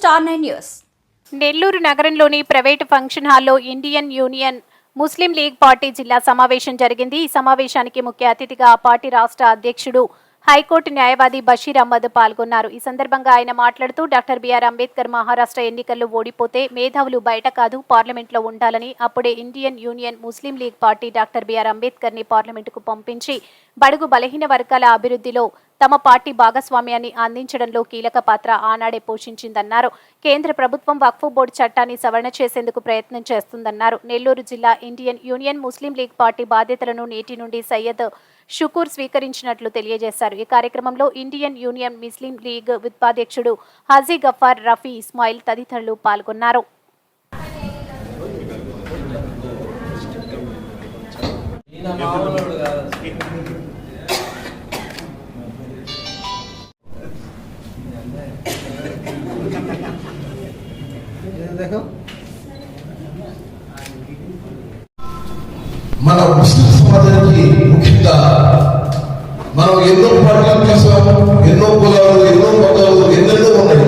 Star nine news. Nellore నగరంలోని private function హాల్లో Indian Union Muslim League party జిల్లా సమావేశం జరిగింది. ఈ సమావేశానికి ముఖ్య అతిథిగా ఆ పార్టీ రాష్ట్ర అధ్యక్షుడు హైకోర్టు న్యాయవాది బషీర్ అహ్మద్ పాల్గొన్నారు. ఈ సందర్భంగా ఆయన మాట్లాడుతూ డాక్టర్ బిఆర్ అంబేద్కర్ మహారాష్ట్ర ఎన్నికల్లో ఓడిపోతే మేధావులు బయట కాదు పార్లమెంట్లో ఉండాలని అప్పుడే Indian Union Muslim League party doctor B R అంబేద్కర్ని పార్లమెంటుకు పంపించి బడుగు బలహీన వర్గాల అభివృద్ధిలో తమ పార్టీ భాగస్వామ్యాన్ని అందించడంలో కీలక పాత్ర ఆనాడే పోషించిందన్నారు. కేంద్ర ప్రభుత్వం వక్ఫ్ బోర్డు చట్టాన్ని సవరణ చేసేందుకు ప్రయత్నం చేస్తుందన్నారు. నెల్లూరు జిల్లా Indian Union Muslim League party బాధ్యతలను నేటి నుండి సయ్యద్ షుకూర్ స్వీకరించినట్లు తెలియజేశారు. ఈ కార్యక్రమంలో ఇండియన్ యూనియన్ ముస్లిం లీగ్ ఉపాధ్యక్షుడు హాజీ గఫార్ రఫీ ఇస్మాయిల్ తదితరులు పాల్గొన్నారు. ఈయన మామూలు కాదు. పాటలు చేసాము ఎన్నో కులాలు ఎన్నో మతాలు ఎన్నెన్నో ఉన్నాయి.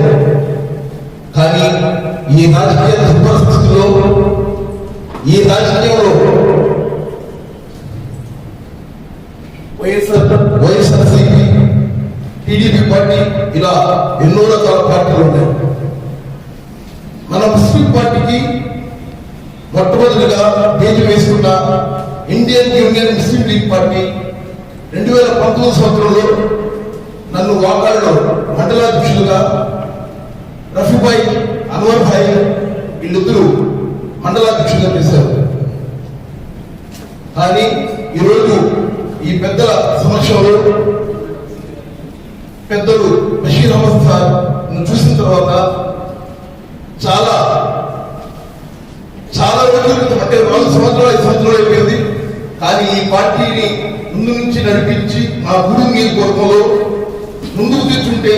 కానీ ఈ రాజకీయ పరిస్థితుల్లో ఈ రాజకీయంలో వైఎస్ఆర్ వైఎస్ఆర్సీపీ టీడీపీ పార్టీ ఇలా ఎన్నో రకాల పార్టీలు ఉన్నాయి. మన ముస్లిం పార్టీకి మొట్టమొదటిగా బీజం వేసుకున్న Indian Union Muslim League party రెండు వేల పంతొమ్మిది సంవత్సరంలో నన్ను వాకాడులో మండలాధ్యక్షులుగా రఫీభాయ్ అన్వర్ భాయ్ వీళ్ళిద్దరూ మండలాధ్యక్షులుగా చేశారు. కానీ ఈరోజు ఈ పెద్దల సమక్షంలో పెద్దలు బషీర్ అహ్మద్ సార్ చూసిన తర్వాత చాలా చాలా రోజుల క్రితం అంటే నాలుగు సంవత్సరాలు ఐదు సంవత్సరాలు అయిపోయింది. కానీ ఈ పార్టీని ముందు నుంచి నడిపించి మా గుడి గొప్పలో ముందుకు తెచ్చుంటే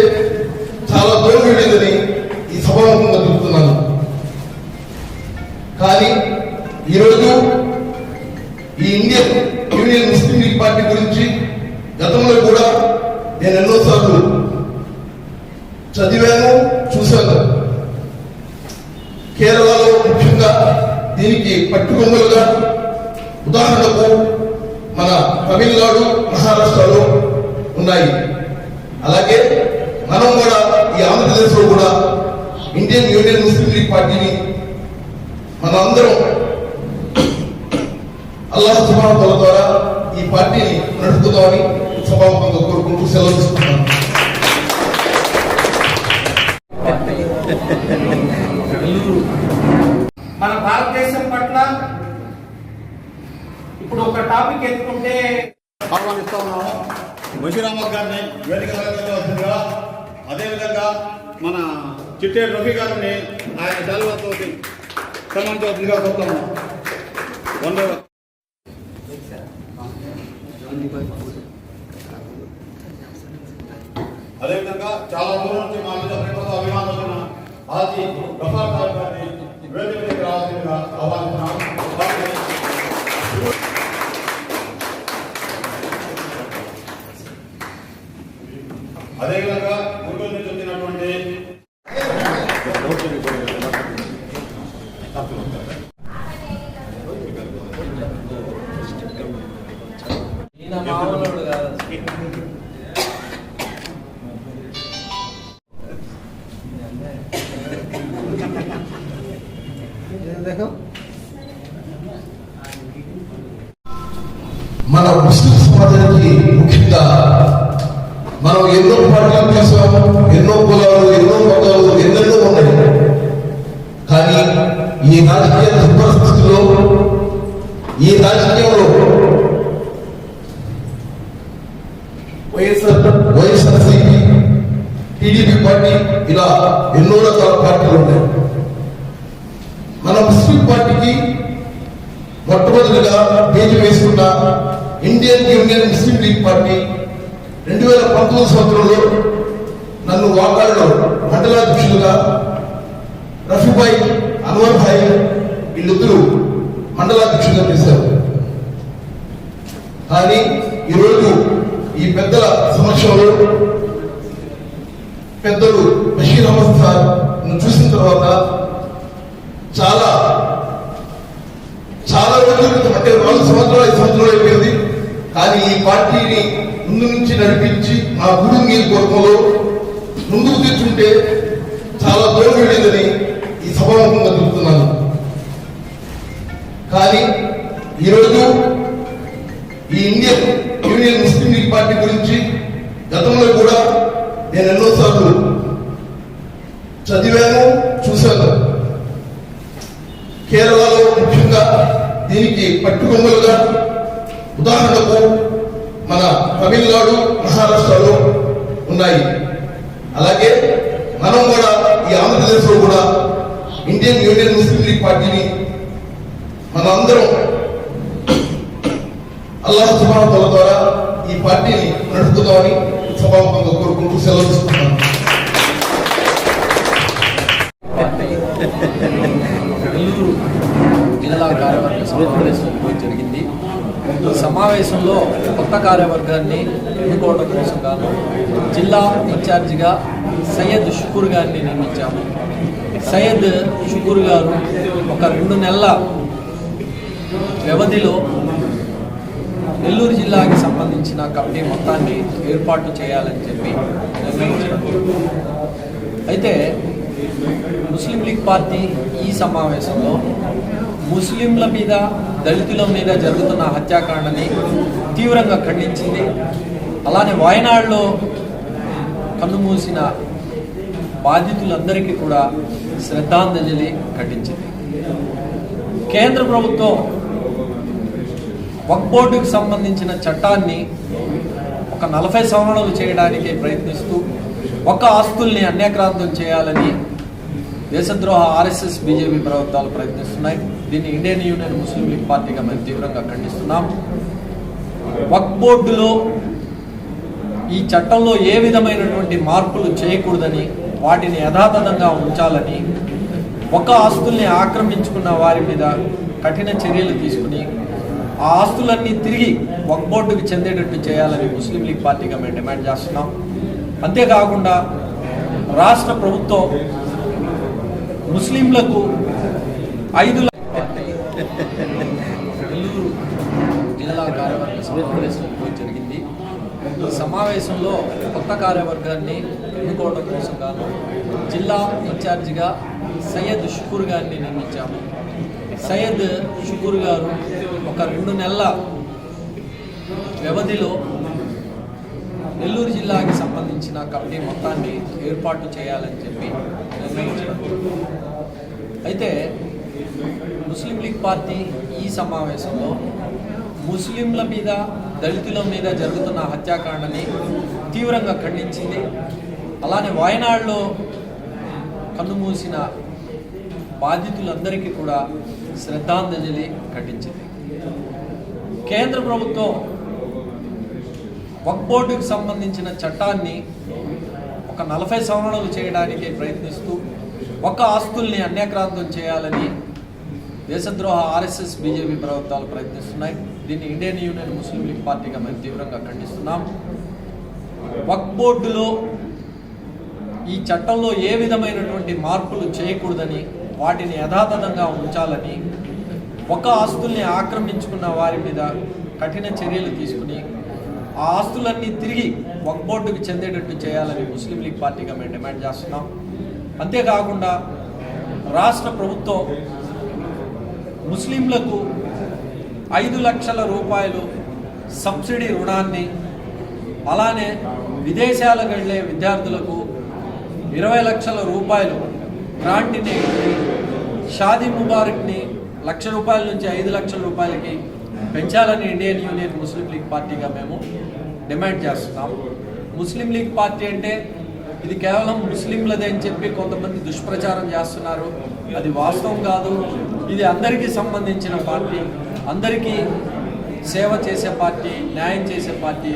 చాలా దూరం వెళ్ళేదని ఈ సభాముఖంగా చెబుతున్నాను. కానీ ఈరోజు ఈ Indian Union Muslim League party గురించి గతంలో కూడా నేను ఎన్నోసార్లు చదివాను చూశాను. కేరళలో ముఖ్యంగా దీనికి పట్టుకొమ్మలుగా ఉదాహరణకు మన తమిళనాడు మహారాష్ట్రలో ఉన్నాయి. అలాగే మనం కూడా ఈ ఆంధ్రప్రదేశ్లో కూడా ఇండియన్ యూనియన్ ముస్లిం లీగ్ పార్టీని మనందరం అల్లాహ్ సుబాన్ ద్వారా ఈ పార్టీని నడుపుతామని సభాముఖంగా కోరుకుంటూ సెలవు తీసుకున్నాను మన భారతదేశం పట్ల ఇప్పుడు ఒక టాపిక్ ఎత్తుకుంటే ఆహ్వానిస్తా ఉన్నాము బషీర్ గారిని వేదిక అలంకరించవలసిందిగా అదేవిధంగా మన చిట్టేరు రఫీ గారిని ఆయన సెలవుతో సన్మానించవలసిందిగా కోరుతాము. వందరూ అదేవిధంగా చాలా దూరం నుంచి మా మీద ప్రేమతో అభిమానులు ఉన్న ఆది గఫార్ సాహెబ్ గారిని వేదిక దగ్గర ఆహ్వానిస్తున్నాము వారిని అదేవిధంగా గుంటూరు నుంచి వచ్చినటువంటి మన ముస్లిం సమాజానికి ముఖ్యంగా మనం ఎన్నో పాటలు చేసాము ఎన్నో కులాలు ఎన్నో మతాలు ఎన్నెన్నో ఉన్నాయి కానీ ఈ రాజకీయ పరిస్థితుల్లో ఈ రాజకీయంలో వైఎస్ఆర్ వైఎస్ఆర్సీపీ టీడీపీ పార్టీ ఇలా ఎన్నో రకాల పార్టీలు ఉన్నాయి. మన ముస్లిం పార్టీకి మొట్టమొదటిగా పేజీ వేసుకున్న Indian Union Muslim League party రెండు వేల పంతొమ్మిది సంవత్సరంలో నన్ను వాకాడులో మండలాధ్యక్షులుగా రఫీభాయ్ అన్వర్ భాయ్ వీళ్ళిద్దరూ మండలాధ్యక్షులుగా చేశారు. కానీ ఈరోజు ఈ పెద్దల సమక్షంలో పెద్దలు బషీర్ అహ్మద్ చూసిన తర్వాత చాలా చాలా రోజుల క్రితం అంటే రెండు సంవత్సరాలు ఐదు సంవత్సరాలు అయిపోయింది. కానీ ఈ పార్టీని ముందు నుంచి నడిపించి మా గుడి గొప్పలో ముందుకు తెచ్చుంటే చాలా దూరం వెళ్ళిందని ఈ సభాముఖంగా చెబుతున్నాను. కానీ ఈరోజు ఈ Indian Union Muslim League party గురించి గతంలో కూడా నేను ఎన్నోసార్లు చదివాను చూశాను. కేరళలో ముఖ్యంగా దీనికి పట్టుకొమ్మలుగా ఉదాహరణకు మన తమిళనాడు మహారాష్ట్రలో ఉన్నాయి. అలాగే మనం కూడా ఈ ఆంధ్రప్రదేశ్లో కూడా ఇండియన్ యూనియన్ ముస్లిం లీగ్ పార్టీని మనందరం అల్లాహ్ సుబ్హానహు ద్వారా ఈ పార్టీని నడుపుతామని సభాముఖంగా కోరుకుంటూ సెలవు తీసుకుంటున్నాను. నెల్లూరు జిల్లా కార్యవర్గ సమావేశం జరిగింది. సమావేశంలో కొత్త కార్యవర్గాన్ని ఎన్నుకోవడం కోసం గాను జిల్లా ఇన్ఛార్జిగా సయ్యద్ షుకూర్ గారిని నియమించాము. సయ్యద్ షుకూర్ గారు ఒక రెండు నెలల వ్యవధిలో నెల్లూరు జిల్లాకి సంబంధించిన కమిటీ మొత్తాన్ని ఏర్పాటు చేయాలని చెప్పి నిర్ణయించారు. అయితే ముస్లిం లీగ్ పార్టీ ఈ సమావేశంలో ముస్లింల మీద దళితుల మీద జరుగుతున్న హత్యాకాండని తీవ్రంగా ఖండించింది. అలానే వాయనాడులో కన్నుమూసిన బాధితులందరికీ కూడా శ్రద్ధాంజలి ఘటించింది కేంద్ర ప్రభుత్వం వక్ బోర్డుకు సంబంధించిన చట్టాన్ని ఒక నలభై సంవరణలు చేయడానికి ప్రయత్నిస్తూ ఒక ఆస్తుల్ని అన్యాక్రాంతం చేయాలని దేశద్రోహ ఆర్ఎస్ఎస్ బీజేపీ ప్రభుత్వాలు ప్రయత్నిస్తున్నాయి. దీన్ని ఇండియన్ యూనియన్ ముస్లిం లీగ్ పార్టీగా మేము తీవ్రంగా ఖండిస్తున్నాం. వక్ బోర్డులో ఈ చట్టంలో ఏ విధమైనటువంటి మార్పులు చేయకూడదని వాటిని యథాతథంగా ఉంచాలని ఒక ఆస్తుల్ని ఆక్రమించుకున్న వారి మీద కఠిన చర్యలు తీసుకుని ఆ ఆస్తులన్నీ తిరిగి వక్ బోర్డుకు చెందేటట్టు చేయాలని ముస్లిం లీగ్ పార్టీగా మేము డిమాండ్ చేస్తున్నాం. అంతేకాకుండా రాష్ట్ర ప్రభుత్వం ముస్లింలకు ఐదు ల- నెల్లూరు జిల్లా కార్యవర్గ సమావేశం జరిగింది. ఈ సమావేశంలో కొత్త కార్యవర్గాన్ని ఎన్నుకోవడం కోసం గాను జిల్లా ఇన్ఛార్జిగా సయ్యద్ షుకూర్ గారిని నియమించాము. సయ్యద్ షుకూర్ గారు ఒక రెండు నెలల వ్యవధిలో నెల్లూరు జిల్లాకి సంబంధించిన కమిటీ మొత్తాన్ని ఏర్పాటు చేయాలని చెప్పి నిర్ణయించారు అయితే ముస్లిం లీగ్ పార్టీ ఈ సమావేశంలో ముస్లింల మీద దళితుల మీద జరుగుతున్న హత్యాకాండని తీవ్రంగా ఖండించింది. అలానే వాయనాడులో కన్నుమూసిన బాధితులందరికీ కూడా శ్రద్ధాంజలి ఘటించింది. కేంద్ర ప్రభుత్వం వక్ బోర్డుకు సంబంధించిన చట్టాన్ని ఒక నలభై సంవరణలు చేయడానికి ప్రయత్నిస్తూ ఒక ఆస్తుల్ని అన్యాక్రాంతం చేయాలని దేశద్రోహ ఆర్ఎస్ఎస్ బీజేపీ ప్రభుత్వాలు ప్రయత్నిస్తున్నాయి. దీన్ని ఇండియన్ యూనియన్ ముస్లిం లీగ్ పార్టీగా మేము తీవ్రంగా ఖండిస్తున్నాం. వక్ బోర్డులో ఈ చట్టంలో ఏ విధమైనటువంటి మార్పులు చేయకూడదని వాటిని యథాతథంగా ఉంచాలని ఒక ఆస్తుల్ని ఆక్రమించుకున్న వారి మీద కఠిన చర్యలు తీసుకుని ఆ ఆస్తులన్నీ తిరిగి వక్ బోర్డుకు చెందేటట్టు చేయాలని ముస్లిం లీగ్ పార్టీగా మేము డిమాండ్ చేస్తున్నాం. అంతేకాకుండా రాష్ట్ర ప్రభుత్వం ముస్లింలకు ఐదు లక్షల రూపాయలు సబ్సిడీ రుణాన్ని అలానే విదేశాలకు వెళ్ళే విద్యార్థులకు ఇరవై లక్షల రూపాయలు గ్రాంట్ని షాదీ ముబారక్ని లక్ష రూపాయల నుంచి ఐదు లక్షల రూపాయలకి పెంచాలని ఇండియన్ యూనియన్ ముస్లిం లీగ్ పార్టీగా మేము డిమాండ్ చేస్తున్నాం. ముస్లిం లీగ్ పార్టీ అంటే ఇది కేవలం ముస్లింలదే అని చెప్పి కొంతమంది దుష్ప్రచారం చేస్తున్నారు. అది వాస్తవం కాదు. ఇది అందరికీ సంబంధించిన పార్టీ అందరికీ సేవ చేసే పార్టీ న్యాయం చేసే పార్టీ